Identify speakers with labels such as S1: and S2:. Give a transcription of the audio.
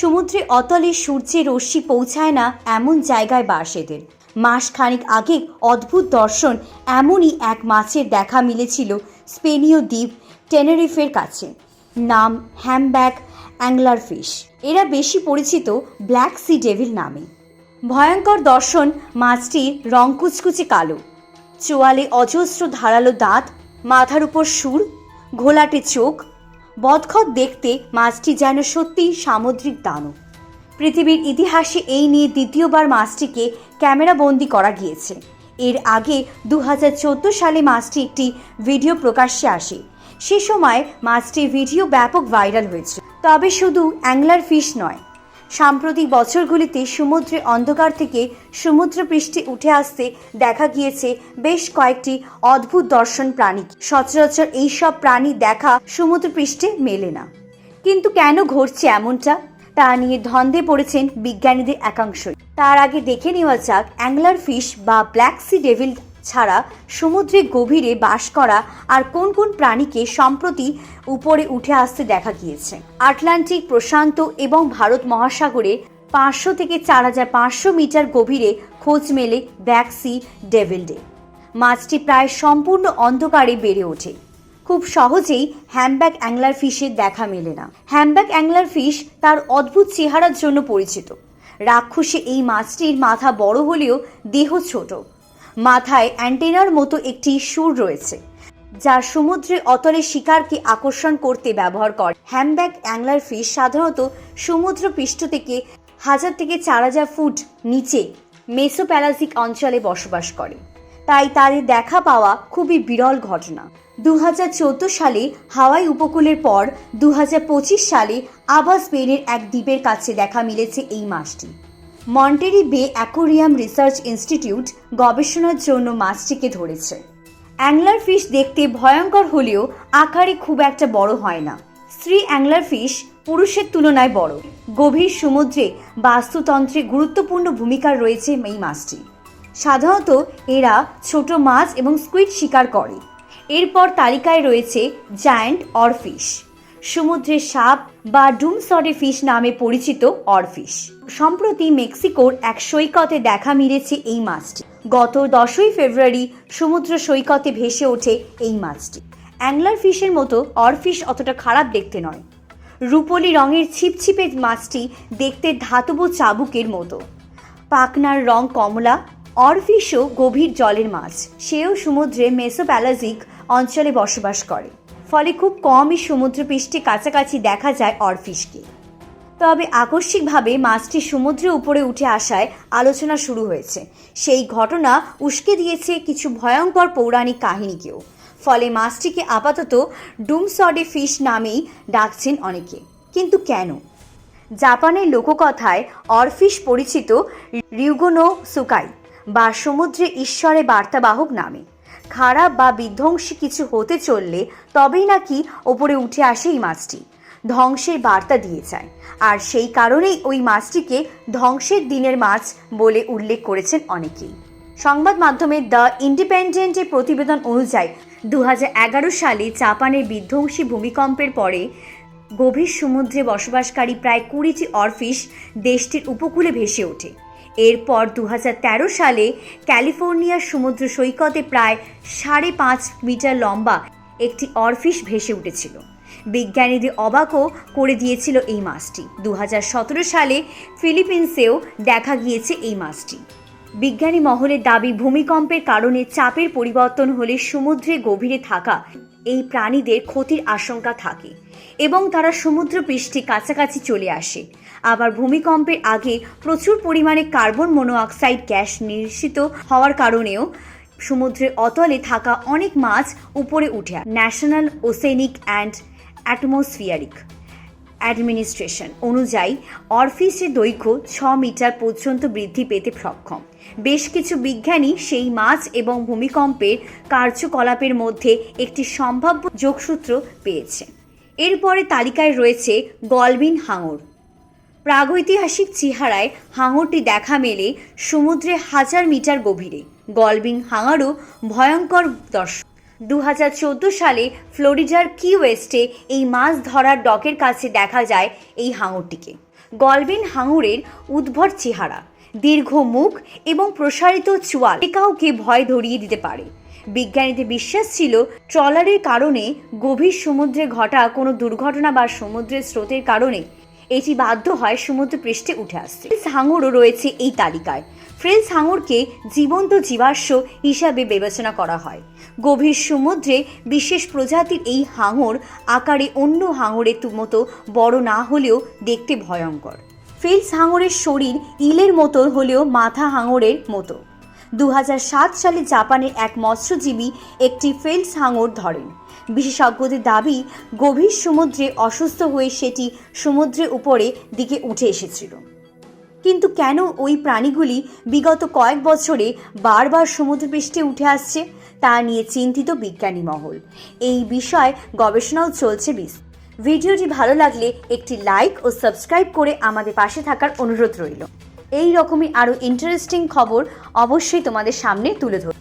S1: সমুদ্রে অতলে সূর্যের রশ্মি পৌঁছায় না এমন জায়গায় বাস এদের। মাস খানিক আগে অদ্ভুত দর্শন এমনই এক মাছের দেখা মিলেছিল স্পেনীয় দ্বীপ টেনেরিফের কাছে। নাম হ্যামব্যাক অ্যাংলার ফিশ এরা বেশি পরিচিত ব্ল্যাক সি ডেভিল নামে। ভয়ঙ্কর দর্শন, মাছটির রং কুচকুচে কালো। চোয়ালে অজস্র ধারালো দাঁত, মাথার উপর সুর, ঘোলাটে চোখ বদখত দেখতে মাছটি যেন সত্যিই সামুদ্রিক দানব। পৃথিবীর ইতিহাসে এই নিয়ে দ্বিতীয়বার মাছটিকে ক্যামেরাবন্দি করা গিয়েছে। এর আগে দু হাজার চোদ্দ সালে মাছটি একটি ভিডিও প্রকাশ্যে আসে। সে সময় মাছটির ভিডিও ব্যাপক ভাইরাল হয়েছে তবে শুধু অ্যাংলার ফিশ নয় সাম্প্রতিক বছরগুলিতে সমুদ্রের অন্ধকার থেকে সমুদ্রপৃষ্ঠে উঠে আসতে দেখা গিয়েছে বেশ কয়েকটি অদ্ভুত দর্শন প্রাণী। সচরাচর এইসব প্রাণী দেখা সমুদ্রপৃষ্ঠে মেলে না। কিন্তু কেন ঘটছে এমনটা? তা নিয়ে ধন্দে পড়েছেন বিজ্ঞানীদের একাংশই। তার আগে দেখে নেওয়া যাক অ্যাংলার ফিশ বা ব্ল্যাক সি ডেভিল ছাড়া সমুদ্রের গভীরে বাস করা আর কোন কোন প্রাণীকে সম্প্রতি উপরে উঠে আসতে দেখা গিয়েছে। আটলান্টিক, প্রশান্ত এবং ভারত মহাসাগরে পাঁচশো থেকে চার হাজার পাঁচশো মিটার গভীরে খোঁজ মেলে ব্ল্যাক সি ডেভিলডে। মাছটি প্রায় সম্পূর্ণ অন্ধকারে বেড়ে ওঠে। খুব সহজেই হ্যামব্যাক অ্যাংলার ফিশের দেখা মেলে না। হ্যামব্যাক অ্যাংলার ফিশ তার অদ্ভুত চেহারার জন্য পরিচিত। রাক্ষসে এই মাছটির মাথা বড় হলেও দেহ ছোট। মাথায় অ্যান্টেনার মতো একটি সুর রয়েছে, যা সমুদ্রে অতলে শিকারকে আকর্ষণ করতে ব্যবহার করে। হ্যামব্যাক অ্যাংলার ফিশ সাধারণত সমুদ্র পৃষ্ঠ থেকে হাজার থেকে চার হাজার ফুট নিচে মেসোপ্যালাসিক অঞ্চলে বসবাস করে। তাই তাদের দেখা পাওয়া খুবই বিরল ঘটনা। দু হাজার চোদ্দ সালে হাওয়াই উপকূলের পর দু হাজার পঁচিশ সালে আবার স্পেনের এক দ্বীপের কাছে দেখা মিলেছে এই মাছটি। মন্টেরি বে অ্যাকোরিয়াম রিসার্চ ইনস্টিটিউট গবেষণার জন্য মাছটিকে ধরেছে। অ্যাংলার ফিশ দেখতে ভয়ঙ্কর হলেও আকারে খুব একটা বড় হয় না। স্ত্রী অ্যাংলার ফিশ পুরুষের তুলনায় বড়। গভীর সমুদ্রে বাস্তুতন্ত্রে গুরুত্বপূর্ণ ভূমিকা রয়েছে এই মাছটি। সাধারণত এরা ছোট মাছ এবং স্কুইড শিকার করে। এরপর তালিকায় রয়েছে জায়ান্ট অরফিশ সমুদ্রের সাপ বা ডুমসডে ফিশ নামে পরিচিত অরফিশ। সম্প্রতি মেক্সিকোর এক সৈকতে দেখা মিলেছে এই মাছটি। গত দশই ফেব্রুয়ারি সমুদ্র সৈকতে ভেসে ওঠে এই মাছটি। অ্যাংলার ফিশের মতো অরফিশ অতটা খারাপ দেখতে নয়। রূপলি রঙের ছিপছিপে মাছটি দেখতে ধাতব চাবুকের মতো। পাকনার রং কমলা, অরফিশও গভীর জলের মাছ। সেও সমুদ্রে মেসোপ্যালাজিক অঞ্চলে বসবাস করে। ফলে খুব কমই সমুদ্রপৃষ্ঠে কাছাকাছি দেখা যায় অরফিশকে। তবে আকস্মিকভাবে মাছটি সমুদ্রের উপরে উঠে আসায় আলোচনা শুরু হয়েছে। সেই ঘটনা উস্কে দিয়েছে কিছু ভয়ঙ্কর পৌরাণিক কাহিনীকেও। ফলে মাছটিকে আপাতত ডুমসডে ফিশ নামেই ডাকছেন অনেকে। কিন্তু কেন? জাপানের লোককথায় অরফিশ পরিচিত রিউগোনো সুকাই বা সমুদ্রে ঈশ্বরে বার্তাবাহক নামে। খারাপ বা বিধ্বংসী কিছু হতে চললে তবেই নাকি ওপরে উঠে আসে এই মাছটি। ধ্বংসের বার্তা দিয়ে যায়। আর সেই কারণেই ওই মাছটিকে ধ্বংসের দিনের মাছ বলে উল্লেখ করেছেন অনেকেই। সংবাদ মাধ্যমে দ্য ইন্ডিপেন্ডেন্টের প্রতিবেদন অনুযায়ী দু হাজার এগারো সালে জাপানের বিধ্বংসী ভূমিকম্পের পরে গভীর সমুদ্রে বসবাসকারী প্রায় কুড়িটি অরফিশ দেশটির উপকূলে ভেসে ওঠে। এরপর দু হাজার তেরো সালে ক্যালিফোর্নিয়ার সমুদ্র সৈকতে প্রায় সাড়ে পাঁচ মিটার লম্বা একটি অরফিশ ভেসে উঠেছিল। বিজ্ঞানীদের অবাকও করে দিয়েছিল এই মাছটি। দু হাজার সতেরো সালে ফিলিপিন্সেও দেখা গিয়েছে এই মাছটি। বিজ্ঞানী মহলের দাবি, ভূমিকম্পের কারণে চাপের পরিবর্তন হলে সমুদ্রে গভীরে থাকা এই প্রাণীদের ক্ষতির আশঙ্কা থাকে এবং তারা সমুদ্র পৃষ্ঠে কাছাকাছি চলে আসে। আবার ভূমিকম্পের আগে প্রচুর পরিমাণে কার্বন মনোঅক্সাইড গ্যাস নির্গিত হওয়ার কারণেও সমুদ্রের অতলে থাকা অনেক মাছ উপরে উঠে National Oceanic and Atmospheric Administration অনুযায়ী অরফিসের দৈর্ঘ্য ছ মিটার পর্যন্ত বৃদ্ধি পেতে সক্ষম। বেশ কিছু বিজ্ঞানী সেই মাছ এবং ভূমিকম্পের কার্যকলাপের মধ্যে একটি সম্ভাব্য যোগসূত্র পেয়েছে। এরপরে তালিকায় রয়েছে গলবিন হাঙর। প্রাগৈতিহাসিক চেহারায় হাঙরটি দেখা মেলে সমুদ্রে হাজার মিটার গভীরে। গলবিং হাঙারও ভয়ঙ্কর দর্শক। দু হাজার চোদ্দ সালে ফ্লোরিডার কি ওয়েস্টে এই মাছ ধরার ডকের কাছে দেখা যায় এই হাঙরটিকে। গলবিন হাঙরের উদ্ভট চেহারা, দীর্ঘ মুখ এবং প্রসারিত চোয়াল কাউকে ভয় ধরিয়ে দিতে পারে। বিজ্ঞানীদের বিশ্বাস ছিল ট্রলারের কারণে গভীর সমুদ্রে ঘটা কোনো দুর্ঘটনা বা সমুদ্রের স্রোতের কারণে এটি বাধ্য হয় সমুদ্র পৃষ্ঠে উঠে আসতে। হাঙরও রয়েছে এই তালিকায়। ফ্রেলস হাঙরকে জীবন্ত জীবাশ্ম হিসাবে বিবেচনা করা হয়। গভীর সমুদ্রে বিশেষ প্রজাতির এই হাঙর আকারে অন্য হাঙরের মতো বড় না হলেও দেখতে ভয়ঙ্কর। ফ্রেলস হাঙরের শরীর ইলের মতো হলেও মাথা হাঙরের মতো। দু হাজার সাত সালে জাপানের এক মৎস্যজীবী একটি ফেলস হাঙর ধরেন। বিশেষজ্ঞদের দাবি, গভীর সমুদ্রে অসুস্থ হয়ে সেটি সমুদ্রের উপরে দিকে উঠে এসেছিল। কিন্তু কেন ওই প্রাণীগুলি বিগত কয়েক বছরে বারবার সমুদ্রপৃষ্ঠে উঠে আসছে, তা নিয়ে চিন্তিত বিজ্ঞানী মহল। এই বিষয়ে গবেষণাও চলছে বিস। ভিডিওটি ভালো লাগলে একটি লাইক ও সাবস্ক্রাইব করে আমাদের পাশে থাকার অনুরোধ রইল। এই রকমই আরও ইন্টারেস্টিং খবর অবশ্যই তোমাদের সামনে তুলে ধর